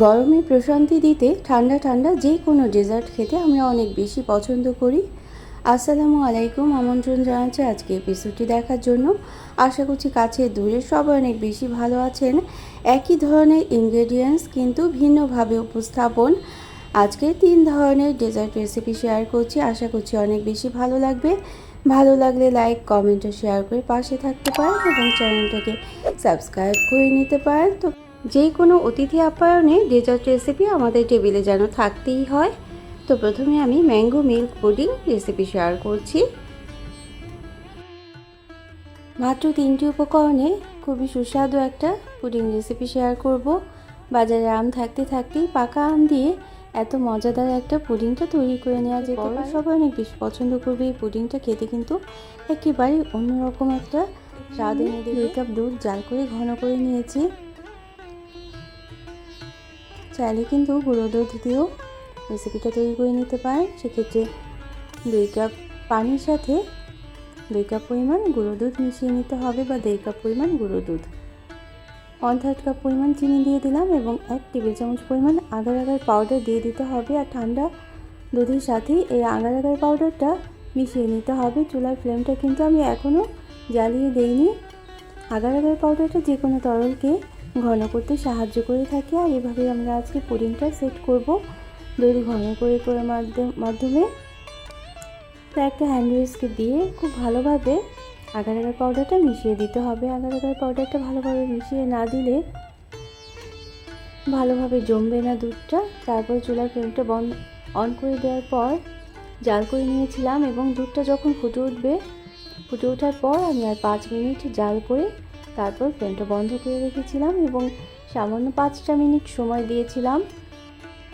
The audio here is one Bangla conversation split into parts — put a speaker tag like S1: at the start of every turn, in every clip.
S1: গরমে প্রশান্তি দিতে ঠান্ডা ঠান্ডা যে কোনো ডেজার্ট খেতে আমরা অনেক বেশি পছন্দ করি। আসসালামু আলাইকুম, আমন্ত্রণ জানাচ্ছি আজকে এপিসোডটি দেখার জন্য। আশা করছি কাছে দূরে সবাই অনেক বেশি ভালো আছেন। একই ধরনের ইনগ্রেডিয়েন্টস কিন্তু ভিন্নভাবে উপস্থাপন। আজকে তিন ধরনের ডেজার্ট রেসিপি শেয়ার করছি। আশা করছি অনেক বেশি ভালো লাগবে। ভালো লাগলে লাইক কমেন্ট শেয়ার করে পাশে থাকতে পারেন এবং চ্যানেলটাকে সাবস্ক্রাইব করে নিতে পারেন। তো যে কোনো অতিথি আপ্যায়নে ডেজার্ট রেসিপি আমাদের টেবিলে যেন থাকতেই হয়। তো প্রথমে আমি mango milk pudding recipe share করছি। মাত্র তিনটি উপকরণে খুবই সুস্বাদু একটা পুডিং রেসিপি শেয়ার করব। বাজারে আম থাকতে থাকতেই পাকা আম দিয়ে এত মজাদার একটা পুডিংটা তৈরি করে নেওয়া যেতে পারে। সবাই অনেক বেশি পছন্দ করবে এই পুডিংটা খেতে কিন্তু একেবারে অন্যরকম একটা স্বাদ এনে দেবে কাপ দুধ জাল করে ঘন করে নিয়েছি। চাইলে কিন্তু গুঁড়ো দুধ দিয়েও রেসিপিটা তৈরি করে নিতে পারেন। সেক্ষেত্রে দুই কাপ পানির সাথে দুই কাপ পরিমাণ গুঁড়ো দুধ মিশিয়ে নিতে হবে বা দেড় কাপ পরিমাণ গুঁড়ো দুধ। ওয়ান থার্ড কাপ পরিমাণ চিনি দিয়ে দিলাম এবং এক টেবিল চামচ পরিমাণ আগার আগার পাউডার দিয়ে দিতে হবে আর ঠান্ডা দুধের সাথে এই আগার আগার পাউডারটা মিশিয়ে নিতে হবে। চুলার ফ্লেমটা কিন্তু আমি এখনও জ্বালিয়ে দেইনি। আগার আগার পাউডারটা যে কোনো তরলকে ঘন করতে সাহায্য করে থাকে আর এভাবে আমরা আজকে পুডিংটা সেট করব। দুধ ঘন করে করে মাধ্যমে তো একটা হ্যান্ড দিয়ে খুব ভালোভাবে আগার আগার পাউডারটা মিশিয়ে দিতে হবে। আগার আগার পাউডারটা ভালোভাবে মিশিয়ে না দিলে ভালোভাবে জমবে না দুধটা। তারপর চুলার ফ্লেমটা বন্ধ অন করে দেওয়ার পর জাল করে নিয়েছিলাম এবং দুধটা যখন ফুটে উঠবে, ফুটে ওঠার পর আমি আর পাঁচ মিনিট জাল করে তারপর ফ্লেমটা বন্ধ করে রেখেছিলাম এবং সামান্য পাঁচটা মিনিট সময় দিয়েছিলাম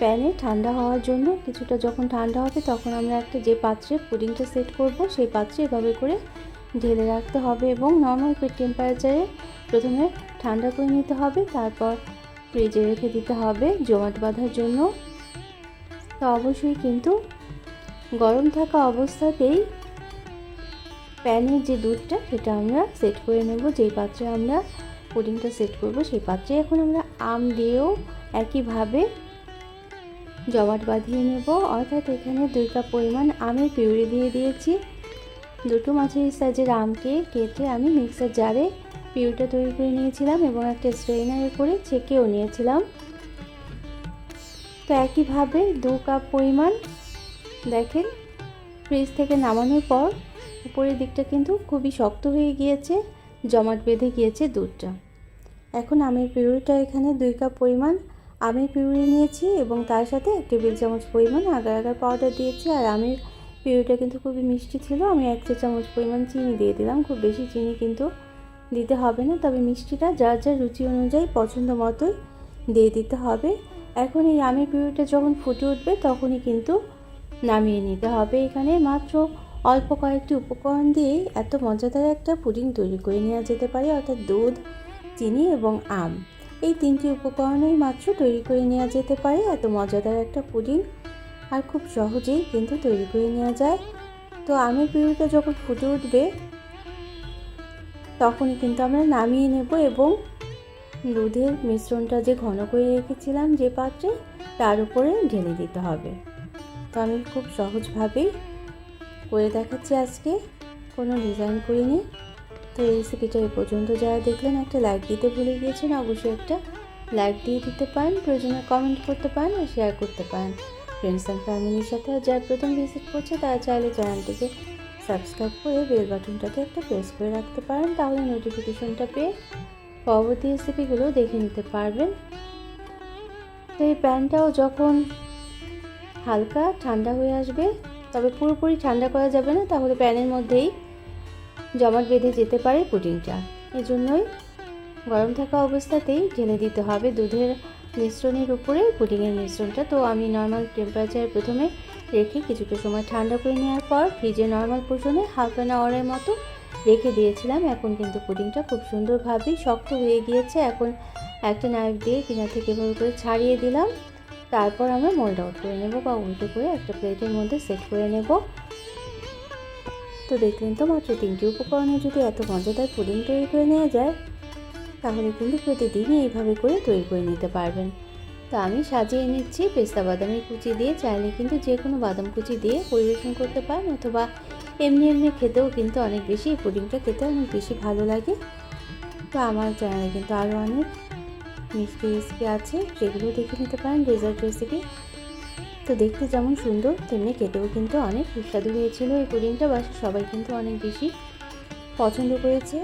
S1: প্যানে ঠান্ডা হওয়ার জন্য। কিছুটা যখন ঠান্ডা হবে তখন আমরা একটা যে পাত্রে পুডিংটা সেট করব সেই পাত্রে এভাবে করে ঢেলে রাখতে হবে এবং নর্মাল টেম্পারেচারে প্রথমে ঠান্ডা করে নিতে হবে, তারপর ফ্রিজে রেখে দিতে হবে জমাট বাঁধার জন্য। তো অবশ্যই কিন্তু গরম থাকা অবস্থাতেই প্যানের যে দুধটা, সেটা আমরা সেট করে নেব। যেই পাত্রে আমরা পুডিংটা সেট করব, সেই পাত্রে এখন আমরা আম দিয়েও একইভাবে জমাট বাঁধিয়ে নেব। অর্থাৎ এখানে দুই কাপ পরিমাণ আমের পিউরি দিয়ে দিয়েছি। দুটো মাছের সাইজের আমকে কেটে আমি মিক্সার জারে পিউরিটা তৈরি করে নিয়েছিলাম এবং একটা স্ট্রেনারে করে ছেঁকেও নিয়েছিলাম। তো একইভাবে দু কাপ পরিমাণ, দেখেন ফ্রিজ থেকে নামানোর পর উপরের দিকটা কিন্তু খুবই শক্ত হয়ে গিয়েছে, জমাট বেঁধে গিয়েছে দুধটা। এখন আমের পিউরিটা এখানে দুই কাপ পরিমাণ আমের পিউরি নিয়েছি এবং তার সাথে এক টেবিল চামচ পরিমাণ আগার আগার পাউডার দিয়েছি। আর আমের পিউরিটা কিন্তু খুবই মিষ্টি ছিল, আমি এক চা চামচ পরিমাণ চিনি দিয়ে দিলাম। খুব বেশি চিনি কিন্তু দিতে হবে না, তবে মিষ্টিটা যার যার রুচি অনুযায়ী পছন্দ মতোই দিয়ে দিতে হবে। এখন এই আমের পিউরিটা যখন ফুটে উঠবে তখনই কিন্তু নামিয়ে নিতে হবে এখানে। মাত্র অল্প কয়েকটি উপকরণ দিয়েই এত মজাদার একটা পুডিং তৈরি করে নেওয়া যেতে পারে, অর্থাৎ দুধ, চিনি এবং আম। এই তিনটি উপকরণেই মাত্র তৈরি করে নেওয়া যেতে পারে, এত মজাদার একটা পুডিং আর খুব সহজেই কিন্তু তৈরি করে নেওয়া যায়। তো আমের পিউরিটা যখন ফুটে উঠবে, তখনই কিন্তু আমরা নামিয়ে নেব এবং দুধের মিশ্রণটা যে ঘন করে রেখেছিলাম যে পাত্রে, তার উপরে ঢেলে দিতে হবে। তো আমি খুব সহজভাবেই করে দেখাচ্ছি আজকে। কোনো ডিজাইন করিনি। তো এই রেসিপিটা এই পর্যন্ত যারা দেখলেন, একটা লাইক দিতে ভুলে গিয়েছেন, অবশ্যই একটা লাইক দিয়ে দিতে পারেন। প্রয়োজনে কমেন্ট করতে পারেন আর শেয়ার করতে পারেন। ফ্রেন্ডস অ্যান্ড ফ্যামিলির সাথে যারা প্রথম ভিজিট করছে, তারা চাইলে চ্যানেলটিকে সাবস্ক্রাইব করে বেল বাটনটাকে একটা প্রেস করে রাখতে পারেন। তাহলে নোটিফিকেশনটা পেয়ে পরবর্তী রেসিপিগুলো দেখে নিতে পারবেন। তো এই প্যানটাও যখন হালকা ঠান্ডা হয়ে আসবে তবে পুরোপুরি ঠান্ডা করা যাবে না, তাহলে প্যানের মধ্যেই জমাট বেঁধে যেতে পারে পুডিংটা। এজন্যই গরম থাকা অবস্থাতেই ঢেলে দিতে হবে দুধের মিশ্রণের উপরে পুডিংয়ের মিশ্রণটা। তো আমি নর্মাল টেম্পারেচারে প্রথমে রেখে কিছুটা সময় ঠান্ডা করে নেওয়ার পর ফ্রিজে নর্মাল পোষণে হাফ অ্যান আওয়ারের মতো রেখে দিয়েছিলাম। এখন কিন্তু পুডিংটা খুব সুন্দরভাবেই শক্ত হয়ে গিয়েছে। এখন একটা নাইফ দিয়ে কিনা থেকে এভাবে করে ছাড়িয়ে দিলাম। তারপর আমরা মোল্ড আউট করে নেব বা উল্টো করে একটা প্লেটের মধ্যে সেট করে নেব। তো দেখলেন তো মাত্র তিনটি উপকরণে যদি এত মজাদার পুডিং তৈরি করে নেওয়া যায়, তাহলে কিন্তু প্রতিদিনই এইভাবে করে তৈরি করে নিতে পারবেন। তো আমি সাজিয়ে নিচ্ছি পেস্তা বাদামের কুচি দিয়ে, চাইলে কিন্তু যে কোনো বাদাম কুচি দিয়ে পরিবেশন করতে পারেন, অথবা এমনি এমনি খেতেও কিন্তু অনেক বেশি পুডিংটা খেতে অনেক বেশি ভালো লাগে। তো আমার চ্যানেলে কিন্তু আরও অনেক মিষ্টি রেসিপি আছে সেগুলো দেখে নিতে পারেন ডেজার্ট রেসিপি তো দেখতে যেমন সুন্দর, তেমনি খেতেও কিন্তু অনেক সুস্বাদু হয়েছিল এই পুডিংটা, বাসা সবাই কিন্তু অনেক বেশি পছন্দ করেছে।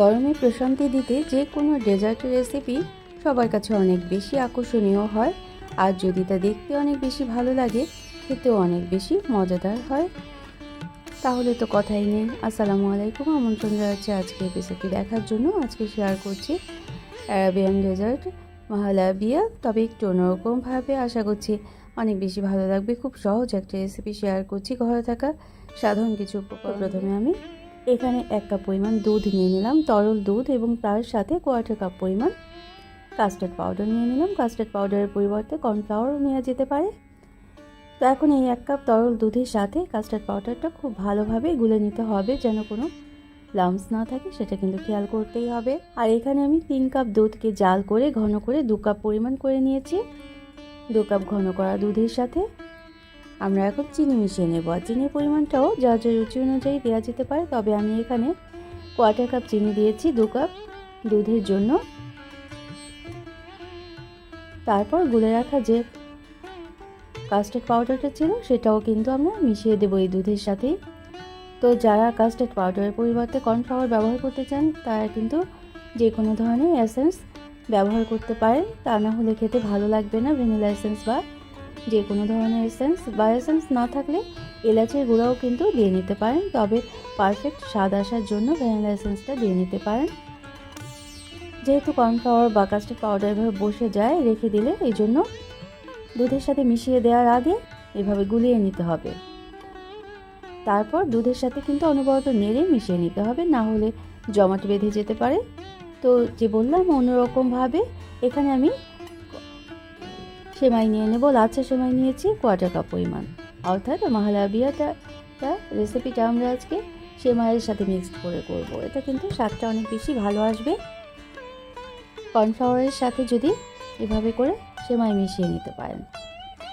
S1: গরমে প্রশান্তি দিতে যে কোনো ডেজার্ট রেসিপি সবার কাছে অনেক বেশি আকর্ষণীয় হয়। আর যদি তা দেখতে অনেক বেশি ভালো লাগে খেতেও অনেক বেশি মজাদার হয়। তাহলে তো কথাই নেই। আসসালামু আলাইকুম। আমন্ত্রণ জানাচ্ছি আজকে এপিসোডটি দেখার জন্য। আজকে শেয়ার করছি অ্যারাবিয়ান ডেজার্ট মাহালাবিয়া তবে একটু অন্যরকমভাবে আশা করছি অনেক বেশি ভালো লাগবে। খুব সহজ একটা রেসিপি শেয়ার করছি ঘরে থাকা সাধারণ কিছু উপকরণ। প্রথমে আমি এখানে এক কাপ পরিমাণ দুধ নিয়ে নিলাম। তরল দুধ এবং তার সাথে কোয়ার্টার কাপ পরিমাণ কাস্টার্ড পাউডার নিয়ে নিলাম। কাস্টার্ড পাউডারের পরিবর্তে কর্নফ্লাওয়ারও নেওয়া যেতে পারে। তো এখন এই এক কাপ তরল দুধের সাথে কাস্টার্ড পাউডারটা খুব ভালোভাবে গুলে নিতে হবে যেন কোনো লামস না থাকে, সেটা কিন্তু খেয়াল করতেই হবে। আর এখানে আমি তিন কাপ দুধকে জাল করে, ঘন করে দু কাপ পরিমাণ করে নিয়েছি। দু কাপ ঘন করা দুধের সাথে আমরা এখন চিনি মিশিয়ে নেব। আর চিনির পরিমাণটাও যা যা রুচি অনুযায়ী দেওয়া যেতে পারে, তবে আমি এখানে কোয়ার্টার কাপ চিনি দিয়েছি দু কাপ দুধের জন্য। তারপর গুলে রাখা যে কাস্টার্ড পাউডারটা ছিল, সেটাও কিন্তু আমরা মিশিয়ে দেবো এই দুধের সাথেই। তো যারা কাস্টার্ড পাউডারের পরিবর্তে কর্নফ্লাওয়ার ব্যবহার করতে চান, তারা কিন্তু যে কোনো ধরনের এসেন্স ব্যবহার করতে পারেন। তা না হলে খেতে ভালো লাগবে না ভ্যানিলা এসেন্স বা যে কোনো ধরনের এসেন্স বা এসেন্স না থাকলে এলাচের গুঁড়াও কিন্তু দিয়ে নিতে পারেন, তবে পারফেক্ট স্বাদ আসার জন্য ভ্যানিলা এসেন্সটা দিয়ে নিতে পারেন। যেহেতু কর্নফ্লাওয়ার বা কাস্টার্ড পাউডার এভাবে বসে যায়, রেখে দিলে এই জন্য দুধের সাথে মিশিয়ে দেওয়ার আগে এভাবে গুলিয়ে নিতে হবে। তারপর দুধের সাথে কিন্তু অনবরত নেড়ে মিশিয়ে নিতে হবে, না হলে জমাট বেঁধে যেতে পারে। তো যে বললাম, অন্যরকমভাবে এখানে আমি সেমাই নিয়ে নেব লাচ্ছা সেমাই নিয়েছি কোয়ার্টার কাপ পরিমাণ। অর্থাৎ মাহালাবিয়াটা রেসিপিটা আমরা আজকে সেমাইয়ের সাথে মিক্সড করে করব। এটা কিন্তু স্বাদটা অনেক বেশি ভালো আসবে। কর্নফ্লাওয়ারের সাথে যদি এভাবে করে সেমাই মিশিয়ে নিতে পারেন।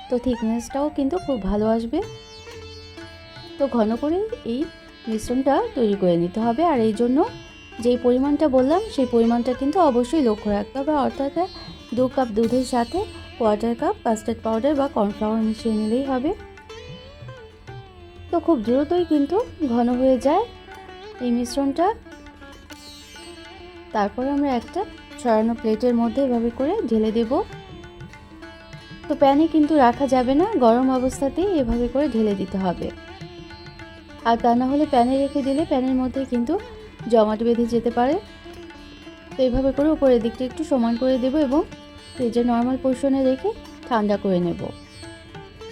S1: তো থিকনেসটাও কিন্তু খুব ভালো আসবে। তো ঘন করে এই মিশ্রণটা তৈরি করে নিতে হবে। আর এই জন্য যেই পরিমাণটা বললাম, সেই পরিমাণটা কিন্তু অবশ্যই লক্ষ্য রাখতে হবে। অর্থাৎ দু কাপ দুধের সাথে কোয়ার্টার কাপ কাস্টার্ড পাউডার বা কর্নফ্লাওয়ার মিশিয়ে নিলেই হবে। তো খুব দ্রুতই কিন্তু ঘন হয়ে যায় এই মিশ্রণটা। তারপর আমরা একটা ছড়ানো প্লেটের মধ্যে এভাবে করে ঢেলে দেব। তো প্যানে কিন্তু রাখা যাবে না, গরম অবস্থাতেই এভাবে করে ঢেলে দিতে হবে। আর তা না হলে প্যানে রেখে দিলে প্যানের মধ্যে কিন্তু জমাট বেঁধে যেতে পারে। তো এইভাবে করে উপরের দিকটা একটু সমান করে দেব এবং ফ্রিজে নর্মাল পোর্শনে রেখে ঠান্ডা করে নেব।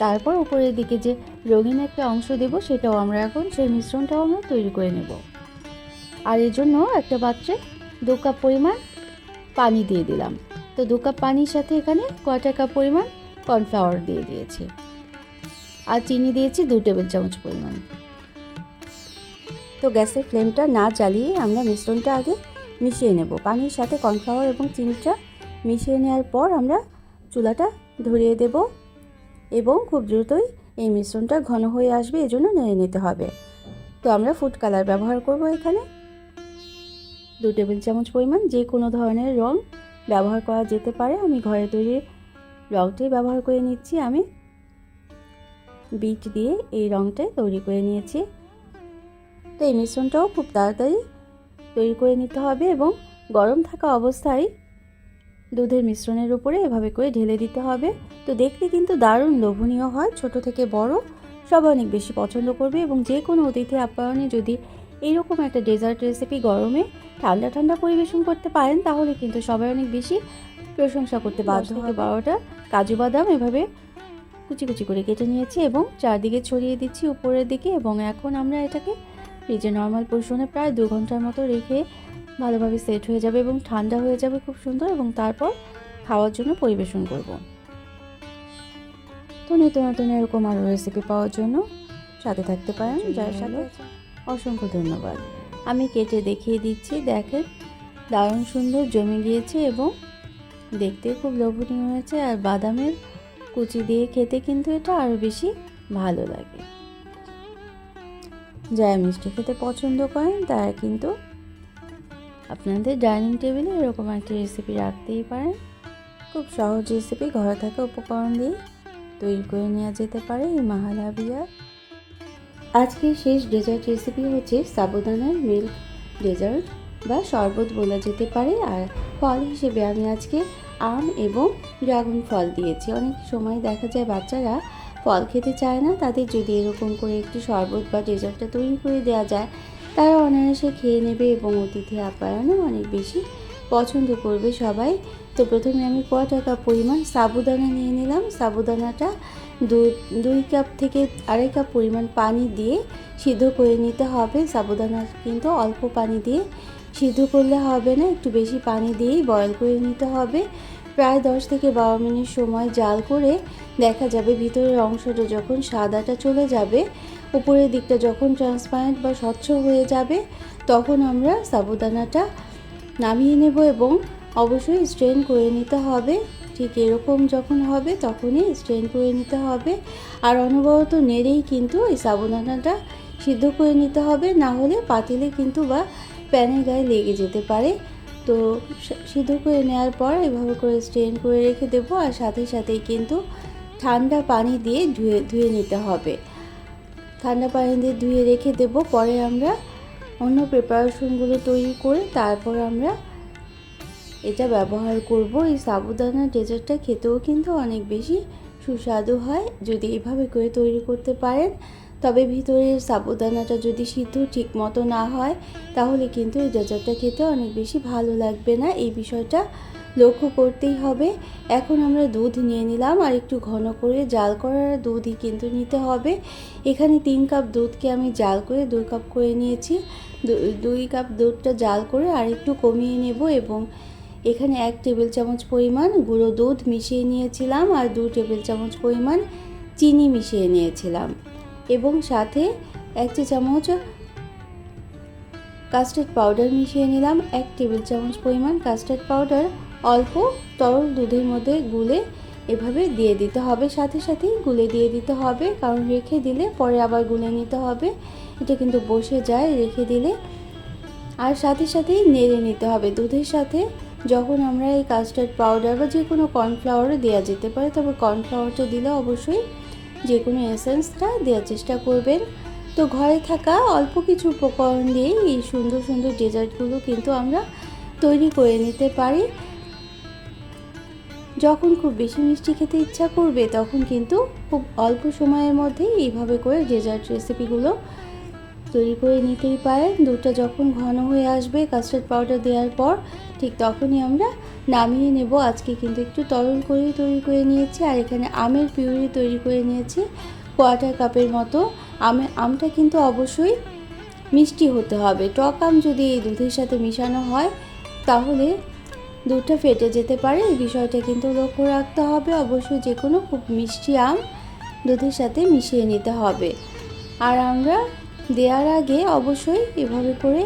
S1: তারপর উপরের দিকে যে রঙিন একটা অংশ দেব, সেটাও আমরা এখন সেই মিশ্রণটাও আমরা তৈরি করে নেব। আর এর জন্য একটা পাত্রে দু কাপ পরিমাণ পানি দিয়ে দিলাম। তো দু কাপ পানির সাথে এখানে কয়টা কাপ পরিমাণ কর্নফ্লাওয়ার দিয়ে দিয়েছি। আর চিনি দিয়েছি দু টেবিল চামচ পরিমাণ। তো গ্যাসের ফ্লেমটা না জ্বালিয়ে আমরা মিশ্রণটা আগে মিশিয়ে নেব। পানির সাথে কর্নফ্লাওয়ার এবং চিনিটা মিশিয়ে নেওয়ার পর আমরা চুলাটা ধরিয়ে দেব এবং খুব দ্রুতই এই মিশ্রণটা ঘন হয়ে আসবে, এজন্য নেড়ে নিতে হবে। তো আমরা ফুড কালার ব্যবহার করব এখানে। দু টেবিল চামচ পরিমাণ যে কোনো ধরনের রং ব্যবহার করা যেতে পারে। আমি ঘরে তৈরি রঙটাই ব্যবহার করে নিচ্ছি আমি। বিট দিয়ে এই রঙটাই তৈরি করে নিয়েছি। তো এই মিশ্রণটাও খুব তাড়াতাড়ি তৈরি করে নিতে হবে এবং গরম থাকা অবস্থায় দুধের মিশ্রণের উপরে এভাবে করে ঢেলে দিতে হবে। তো দেখতে কিন্তু দারুণ লোভনীয় হয় ছোট থেকে বড়। সবাই অনেক বেশি পছন্দ করবে এবং যে কোনো অতিথি আপ্যায়নে যদি এইরকম একটা ডেজার্ট রেসিপি গরমে ঠান্ডা ঠান্ডা পরিবেশন করতে পারেন তাহলে কিন্তু সবাই অনেক বেশি প্রশংসা করতে বাধ্য থেকে বারোটা কাজু বাদাম এভাবে কুচি কুচি করে কেটে নিয়েছি এবং চারদিকে ছড়িয়ে দিচ্ছি উপরের দিকে এবং এখন আমরা এটাকে ফ্রিজে নর্মাল পোষণে প্রায় দু ঘণ্টার মতো রেখে ভালোভাবে সেট হয়ে যাবে এবং ঠান্ডা হয়ে যাবে খুব সুন্দর এবং তারপর খাওয়ার জন্য পরিবেশন করব। তো নতুন নতুন এরকম আরও রেসিপি পাওয়ার জন্য সাথে থাকতে পারেন যার সাথে অসংখ্য ধন্যবাদ। আমি কেটে দেখিয়ে দিচ্ছি দেখেন দারুণ সুন্দর জমে গিয়েছে এবং দেখতে খুব লোভনীয় হয়েছে আর বাদামের কুচি দিয়ে খেতে কিন্তু এটা আরও বেশি ভালো লাগে। যারা মিষ্টি খেতে পছন্দ করেন, তারা কিন্তু আপনাদের ডাইনিং টেবিলে এরকম একটা রেসিপি রাখতেই পারেন। খুব সহজ রেসিপি ঘরে থাকা উপকরণ দিয়ে তৈরি করে নেওয়া যেতে পারে এই মাহালাবিয়া। আজকের শেষ ডেজার্ট রেসিপি হচ্ছে সাবুদানার মিল্ক ডেজার্ট বা শরবত বলা যেতে পারে। আর ফল হিসেবে আমি আজকে আম এবং ড্রাগন ফল দিয়েছি। অনেক সময় দেখা যায় বাচ্চারা ফল খেতে চায় না। তাদের যদি এরকম করে একটি শরবত বা ডেজার্টটা তৈরি করে দেওয়া যায়, তারা অনায়াসে খেয়ে নেবে এবং অতিথি আপ্যায়নও অনেক বেশি পছন্দ করবে সবাই। তো প্রথমে আমি ক টাকা পরিমাণ সাবুদানা নিয়ে নিলাম। সাবুদানাটা দু, দুই কাপ থেকে আড়াই কাপ পরিমাণ পানি দিয়ে সিদ্ধ করে নিতে হবে। সাবুদানা কিন্তু অল্প পানি দিয়ে সিদ্ধ করলে হবে না, একটু বেশি পানি দিয়েই বয়ল করে নিতে হবে। প্রায় দশ থেকে বারো মিনিট সময় জাল করে দেখা যাবে ভিতরের অংশটা যখন সাদাটা চলে যাবে, উপরের দিকটা যখন ট্রান্সপারেন্ট বা স্বচ্ছ হয়ে যাবে, তখন আমরা সাবুদানাটা নামিয়ে নেব এবং অবশ্যই স্ট্রেন করে নিতে হবে। ঠিক এরকম যখন হবে তখনই স্ট্রেন করে নিতে হবে। আর অনবরত নেড়েই কিন্তু এই সাবুদানাটা সিদ্ধ করে নিতে হবে, না হলে পাতিলে কিন্তু বা প্যানের গায়ে লেগে যেতে পারে। তো সিদ্ধ করে নেওয়ার পর এভাবে করে স্ট্রেন করে রেখে দেবো আর সাথে সাথেই কিন্তু ঠান্ডা পানি দিয়ে ধুয়ে ধুয়ে নিতে হবে। ঠান্ডা পানি দিয়ে ধুয়ে রেখে দেব। পরে আমরা অন্য প্রিপারেশনগুলো তৈরি করে তারপর আমরা এটা ব্যবহার করব। এই সাবুদানা ডেজার্টটা খেতেও কিন্তু অনেক বেশি সুস্বাদু হয়। যদি এভাবে করে তৈরি করতে পারেন তবে ভিতরের সাবুদানাটা যদি সিদ্ধ ঠিক মতো না হয়, তাহলে কিন্তু এই ডেজার্টটা খেতে অনেক বেশি ভালো লাগবে না। এই বিষয়টা লক্ষ্য করতেই হবে। এখন আমরা দুধ নিয়ে নিলাম আর একটু ঘন করে জাল করার দুধই কিন্তু নিতে হবে। এখানে তিন কাপ দুধকে আমি জাল করে দুই কাপ করে নিয়েছি। দুই কাপ দুধটা জাল করে আর একটু কমিয়ে নেব এবং এখানে এক টেবিল চামচ পরিমাণ গুঁড়ো দুধ মিশিয়ে নিয়েছিলাম আর দু টেবিল চামচ পরিমাণ চিনি মিশিয়ে নিয়েছিলাম। এবং সাথে এক চা চামচ কাস্টার্ড পাউডার মিশিয়ে নিলাম। এক টেবিল চামচ পরিমাণ কাস্টার্ড পাউডার অল্প তরল দুধের মধ্যে গুলে এভাবে দিয়ে দিতে হবে। সাথে সাথেই গুলে দিয়ে দিতে হবে, কারণ রেখে দিলে পরে আবার গুলে নিতে হবে। এটা কিন্তু বসে যায় রেখে দিলে। আর সাথে সাথেই নেড়ে নিতে হবে। দুধের সাথে যখন আমরা এই কাস্টার্ড পাউডার বা যে কোনো কর্নফ্লাওয়ারও দেওয়া যেতে পারে, তবে কর্নফ্লাওয়ারটা দিলে অবশ্যই যে কোনো এসেন্সটা দেওয়ার চেষ্টা করবেন। তো ঘরে থাকা অল্প কিছু উপকরণ দিয়েই এই সুন্দর সুন্দর ডেজার্টগুলো কিন্তু আমরা তৈরি করে নিতে পারি। যখন খুব বেশি মিষ্টি খেতে ইচ্ছা করবে, তখন কিন্তু খুব অল্প সময়ের মধ্যেই এইভাবে করে ডেজার্ট রেসিপিগুলো তৈরি করে নিতেই পারেন। দুধটা যখন ঘন হয়ে আসবে কাস্টার্ড পাউডার দেওয়ার পর, ঠিক তখনই আমরা নামিয়ে নেব। আজকে কিন্তু একটু তরল করেই তৈরি করে নিয়েছি আর এখানে আমের পিউরি তৈরি করে নিয়েছি, কোয়াটার কাপের মতো। আমে, আমটা কিন্তু অবশ্যই মিষ্টি হতে হবে। টক আম যদি এই দুধের সাথে মিশানো হয়, তাহলে দুধটা ফেটে যেতে পারে। এই বিষয়টা কিন্তু লক্ষ্য রাখতে হবে। অবশ্যই যে কোনো খুব মিষ্টি আম দুধের সাথে মিশিয়ে নিতে হবে। আর আমরা দেওয়ার আগে অবশ্যই এভাবে করে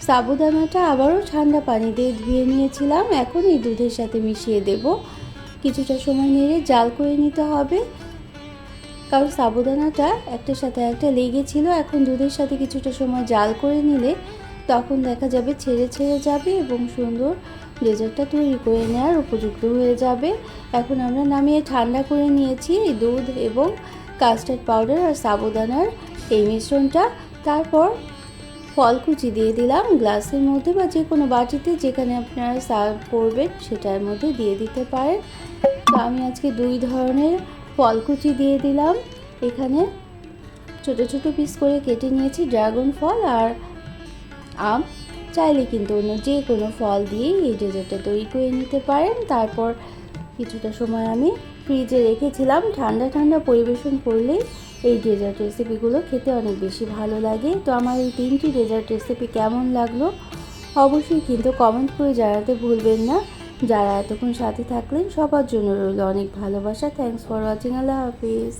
S1: সাবুদানাটা আবারও ঠান্ডা পানি দিয়ে ধুয়ে নিয়েছিলাম। এখন এই দুধের সাথে মিশিয়ে দেব। কিছুটা সময় নেড়ে জাল করে নিতে হবে। কারণ সাবুদানাটা একটার সাথে একটা লেগেছিল এখন দুধের সাথে কিছুটা সময় জাল করে নিলে তখন দেখা যাবে ছেড়ে ছেড়ে যাবে এবং সুন্দর ডেজার্টটা তৈরি করে নেওয়ার উপযুক্ত হয়ে যাবে। এখন আমরা নামিয়ে ঠান্ডা করে নিয়েছি দুধ এবং কাস্টার্ড পাউডার আর সাবুদানার এই মিশ্রণটা। তারপর ফল কুচি দিয়ে দিলাম। গ্লাসের মধ্যে বা যে কোনো বাটিতে যেখানে আপনারা সার্ভ করবেন সেটার মধ্যে দিয়ে দিতে পারেন। তো আমি আজকে দুই ধরনের ফল কুচি দিয়ে দিলাম। এখানে ছোট ছোট পিস করে কেটে নিয়েছি ড্রাগন ফল আর আম। চাইলে কিন্তু অন্য যে কোনো ফল দিয়েই এই ডেজার্টটা তৈরি করে নিতে পারেন। তারপর কিছুটা সময় আমি ফ্রিজে রেখেছিলাম। ঠান্ডা ঠান্ডা পরিবেশন করলে এই ডেজার্ট রেসিপিগুলো খেতে অনেক বেশি ভালো লাগে। তো আমার এই তিনটি ডেজার্ট রেসিপি কেমন লাগল অবশ্যই কিন্তু কমেন্ট করে জানাতে ভুলবেন না। যারা এতক্ষণ সাথে থাকলেন, সবার জন্য রইল অনেক ভালোবাসা। থ্যাংকস ফর ওয়াচিং আল্লাহ হাফিজ।